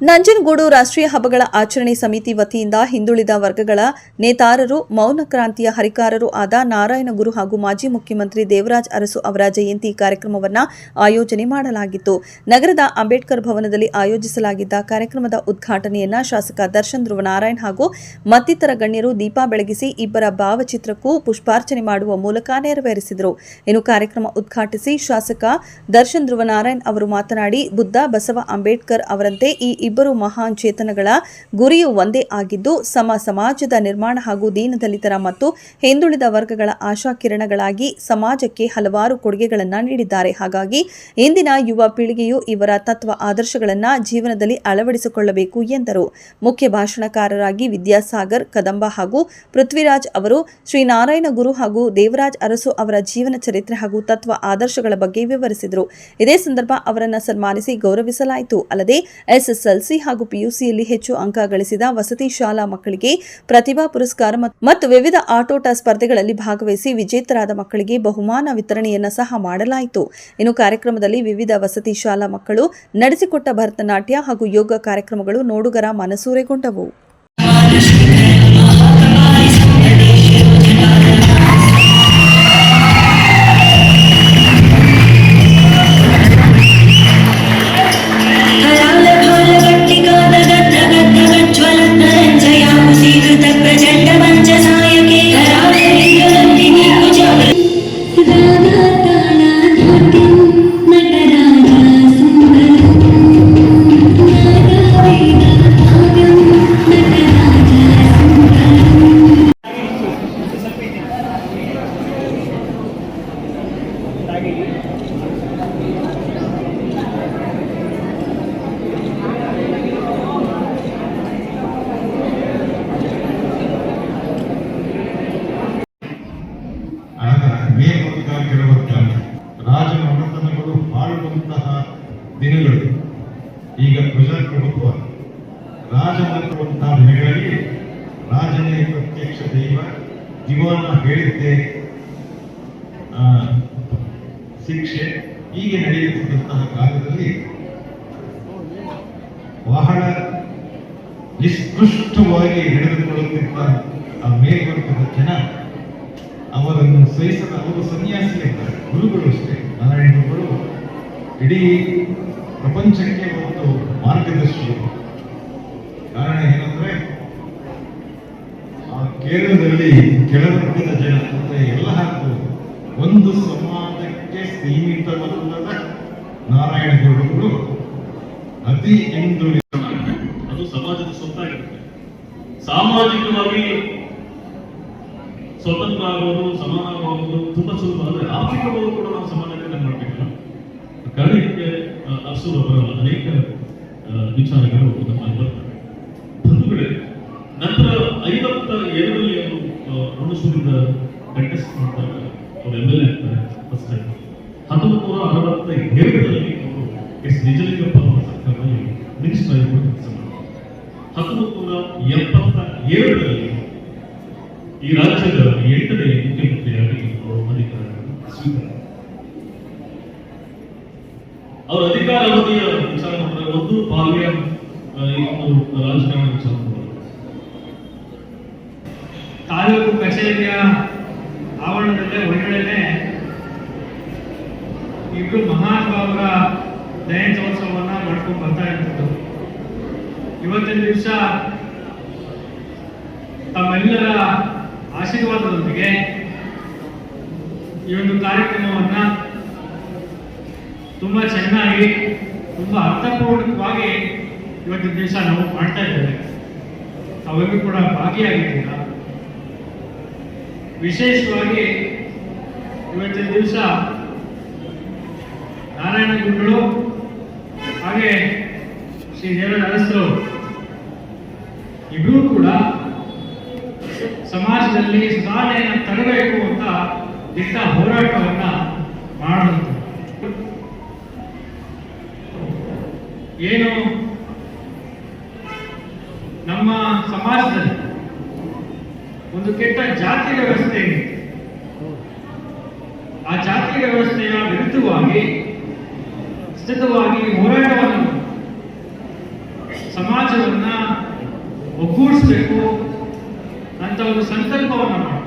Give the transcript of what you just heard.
ನಂಜನಗೂಡು ರಾಷ್ಟ್ರೀಯ ಹಬ್ಬಗಳ ಆಚರಣೆ ಸಮಿತಿ ವತಿಯಿಂದ ಹಿಂದುಳಿದ ವರ್ಗಗಳ ನೇತಾರರು, ಮೌನ ಕ್ರಾಂತಿಯ ಹರಿಕಾರರು ಆದ ನಾರಾಯಣಗುರು ಹಾಗೂ ಮಾಜಿ ಮುಖ್ಯಮಂತ್ರಿ ದೇವರಾಜ್ ಅರಸು ಅವರ ಜಯಂತಿ ಕಾರ್ಯಕ್ರಮವನ್ನು ಆಯೋಜನೆ ಮಾಡಲಾಗಿತ್ತು. ನಗರದ ಅಂಬೇಡ್ಕರ್ ಭವನದಲ್ಲಿ ಆಯೋಜಿಸಲಾಗಿದ್ದ ಕಾರ್ಯಕ್ರಮದ ಉದ್ಘಾಟನೆಯನ್ನ ಶಾಸಕ ದರ್ಶನ್ ಧ್ರುವನಾರಾಯಣ್ ಹಾಗೂ ಮತ್ತಿತರ ಗಣ್ಯರು ದೀಪ ಬೆಳಗಿಸಿ ಇಬ್ಬರ ಭಾವಚಿತ್ರಕ್ಕೂ ಪುಷ್ಪಾರ್ಚನೆ ಮಾಡುವ ಮೂಲಕ ನೆರವೇರಿಸಿದರು. ಇನ್ನು ಕಾರ್ಯಕ್ರಮ ಉದ್ಘಾಟಿಸಿ ಶಾಸಕ ದರ್ಶನ್ ಧ್ರುವನಾರಾಯಣ್ ಅವರು ಮಾತನಾಡಿ, ಬುದ್ಧ ಬಸವ ಅಂಬೇಡ್ಕರ್ ಅವರಂತೆ ಈ ಇಬ್ಬರು ಮಹಾನ್ ಚೇತನಗಳ ಗುರಿಯು ಒಂದೇ ಆಗಿದ್ದು, ಸಮ ಸಮಾಜದ ನಿರ್ಮಾಣ ಹಾಗೂ ದೀನದಲಿತರ ಮತ್ತು ಹಿಂದುಳಿದ ವರ್ಗಗಳ ಆಶಾಕಿರಣಗಳಾಗಿ ಸಮಾಜಕ್ಕೆ ಹಲವಾರು ಕೊಡುಗೆಗಳನ್ನು ನೀಡಿದ್ದಾರೆ. ಹಾಗಾಗಿ, ಇಂದಿನ ಯುವ ಪೀಳಿಗೆಯು ಇವರ ತತ್ವ ಆದರ್ಶಗಳನ್ನು ಜೀವನದಲ್ಲಿ ಅಳವಡಿಸಿಕೊಳ್ಳಬೇಕು ಎಂದರು. ಮುಖ್ಯ ಭಾಷಣಕಾರರಾಗಿ ವಿದ್ಯಾಸಾಗರ್, ಕದಂಬ ಹಾಗೂ ಪೃಥ್ವಿರಾಜ್ ಅವರು ಶ್ರೀನಾರಾಯಣ ಗುರು ಹಾಗೂ ದೇವರಾಜ್ ಅರಸು ಅವರ ಜೀವನ ಚರಿತ್ರೆ ಹಾಗೂ ತತ್ವ ಆದರ್ಶಗಳ ಬಗ್ಗೆ ವಿವರಿಸಿದರು. ಇದೇ ಸಂದರ್ಭ ಅವರನ್ನು ಸನ್ಮಾನಿಸಿ ಗೌರವಿಸಲಾಯಿತು. ಅಲ್ಲದೆ ಎಸ್ಎಸ್ಎಲ್ಸಿ ಹಾಗೂ ಪಿಯುಸಿಯಲ್ಲಿ ಹೆಚ್ಚು ಅಂಕ ಗಳಿಸಿದ ವಸತಿ ಶಾಲಾ ಮಕ್ಕಳಿಗೆ ಪ್ರತಿಭಾ ಪುರಸ್ಕಾರ ಮತ್- ಮತ್ತು ವಿವಿಧ ಆಟೋಟ ಸ್ಪರ್ಧೆಗಳಲ್ಲಿ ಭಾಗವಹಿಸಿ ವಿಜೇತರಾದ ಮಕ್ಕಳಿಗೆ ಬಹುಮಾನ ವಿತರಣೆಯನ್ನ ಸಹ ಮಾಡಲಾಯಿತು. ಇನ್ನು ಕಾರ್ಯಕ್ರಮದಲ್ಲಿ ವಿವಿಧ ವಸತಿ ಶಾಲಾ ಮಕ್ಕಳು ನಡೆಸಿಕೊಟ್ಟ ಭರತನಾಟ್ಯ ಹಾಗೂ ಯೋಗ ಕಾರ್ಯಕ್ರಮಗಳು ನೋಡುಗರ ಮನಸೂರೆಗೊಂಡವು. ಆಳುವಂತಹ ದಿನಗಳು ಈಗ ಪ್ರಜಾಪ್ರಭುತ್ವ ರಾಜಮನೆತನವಂತಹ ದಿನಗಳಲ್ಲಿ ರಾಜನೇ ಪ್ರತ್ಯಕ್ಷ ದೈವ ದಿವಾನ ಹೇಳಿದ್ದೆ. ಶಿಕ್ಷೆ ಹೀಗೆ ನಡೆಯುತ್ತಿದ್ದಂತಹ ಕಾಲದಲ್ಲಿ ಬಹಳ ನಿಷ್ಕೃಷ್ಟವಾಗಿ ನಡೆದುಕೊಳ್ಳುತ್ತಿದ್ದ ಆ ಮೇಲ್ವರ್ಗದ ಜನ ಅವರನ್ನು ಸಹಿಸಲು ಅವರು ಸನ್ಯಾಸಿಯಾಗಿದ್ದಾರೆ ಗುರುಗಳು ಅಷ್ಟೇ. ನಾರಾಯಣ ಗುರುಗಳು ಇಡೀ ಪ್ರಪಂಚಕ್ಕೆ ಒಂದು ಮಾರ್ಗದರ್ಶಿ. ಕಾರಣ ಏನಂದ್ರೆ, ಆ ಕೇರಳದಲ್ಲಿ ಕೆಳವರ್ಗದ ಜನ ಅಂದ್ರೆ ಎಲ್ಲ ಹಾಕು ಒಂದು ಸಮಾಜಕ್ಕೆ ಸೀಮಿತವಲ್ಲದ ನಾರಾಯಣ ಗೌಡರು ಅತಿ ಹಿಂದುಳಿದ ಅದು ಸಮಾಜದ ಸೊತ್ತಾಗಿರುತ್ತೆ ಸಾಮಾಜಿಕವಾಗಿ ಸ್ವತಂತ್ರ ಆಗೋದು ಸಮಾನವಾಗೋದು ತುಂಬಾ ಸುಲಭ ಆದರೆ ಆರ್ಥಿಕವಾಗಿ ಕೂಡ ನಾವು ಸಮಾನತೆ ಮಾಡಬೇಕಲ್ಲ ಅರ್ಸೂರ್ ಅವರ ಅನೇಕ ವಿಚಾರಗಳು ನಮ್ಮಲ್ಲಿ ಬರ್ತವೆ. ನಂತರ ಐವತ್ತ ಎರಡರಲ್ಲಿ ಅವರು ಋಣಸೂರಿಂದ ಕಂಟೆಸ್ಟ್ ಮಾಡ್ತಾರೆ ಅವರು ಎಂ ಎಲ್ ಫಸ್ಟ್ ಟೈಮ್ ಹತ್ತೊಂಬತ್ತು ನೂರ ಅರವತ್ತ ಏಳರಲ್ಲಿ ಅವರು ಎಸ್. ನಿಜಲಿಂಗಪ್ಪ ಅವರ ಸರ್ಕಾರದಲ್ಲಿ ಮಿನಿಸ್ಟರ್ ಆಗಿ ಕೂಡ ಕೆಲಸ ಹತ್ತೊಂಬತ್ತು ನೂರ ಎಪ್ಪತ್ತ ಏಳರಲ್ಲಿ ಈ ರಾಜ್ಯದ ಎಂಟನೇ ಮುಖ್ಯಮಂತ್ರಿಯಾಗಿ ಅವರು ಅಧಿಕಾರ ಸ್ವೀಕಾರ ಅವರ ಅಧಿಕಾರ ಅವಧಿಯ ವಿಚಾರ ಮಾಡಿದ್ರೆ ಒಂದು ಬಾಲ್ಯ ರಾಜಕಾರಣ ವಿಚಾರ. ತಾಲೂಕು ಕಚೇರಿಯ ಆವರಣದಲ್ಲೇ ಒಳಗಡೆನೆ ಇಬ್ರು ಮಹಾನುಭಾವರ ಜಯಂತ್ಯೋತ್ಸವವನ್ನ ಮಾಡ್ಕೊಂಡು ಬರ್ತಾ ಇರ್ತಿತ್ತು ಇವತ್ತಿನ ದಿವಸ ತಮ್ಮೆಲ್ಲರ ಆಶೀರ್ವಾದದೊಂದಿಗೆ ಈ ಒಂದು ಕಾರ್ಯಕ್ರಮವನ್ನ ತುಂಬಾ ಚೆನ್ನಾಗಿ, ತುಂಬಾ ಅರ್ಥಪೂರ್ಣವಾಗಿ ಇವತ್ತಿನ ದಿವಸ ನಾವು ಮಾಡ್ತಾ ಇದ್ದೇವೆ. ತಾವೆಲ್ಲರೂ ಕೂಡ ಭಾಗಿಯಾಗಿದ್ದೀರ? ವಿಶೇಷವಾಗಿ ಇವತ್ತಿನ ದಿವಸ ನಾರಾಯಣ ಗುರುಗಳು ಹಾಗೆ ಶ್ರೀ ದೇವರ ಅರಸರು ಇಬ್ಬರೂ ಕೂಡ ಸಮಾಜದಲ್ಲಿ ಸುಧಾರಣೆಯನ್ನು ತರಬೇಕು ಅಂತ ದಿಟ್ಟ ಹೋರಾಟವನ್ನು ಮಾಡಿದ್ರು ಏನು ನಮ್ಮ ಸಮಾಜದಲ್ಲಿ ಒಂದು ಕೆಟ್ಟ ಜಾತಿ ವ್ಯವಸ್ಥೆ ಆ ಜಾತಿ ವ್ಯವಸ್ಥೆಯ ವಿರುದ್ಧವಾಗಿ, ಸ್ಥಿತವಾಗಿ ಹೋರಾಟವನ್ನು ಸಮಾಜವನ್ನ ಒಗ್ಗೂಡಿಸಬೇಕು ಅಂತ ಒಂದು ಸಂಕಲ್ಪವನ್ನು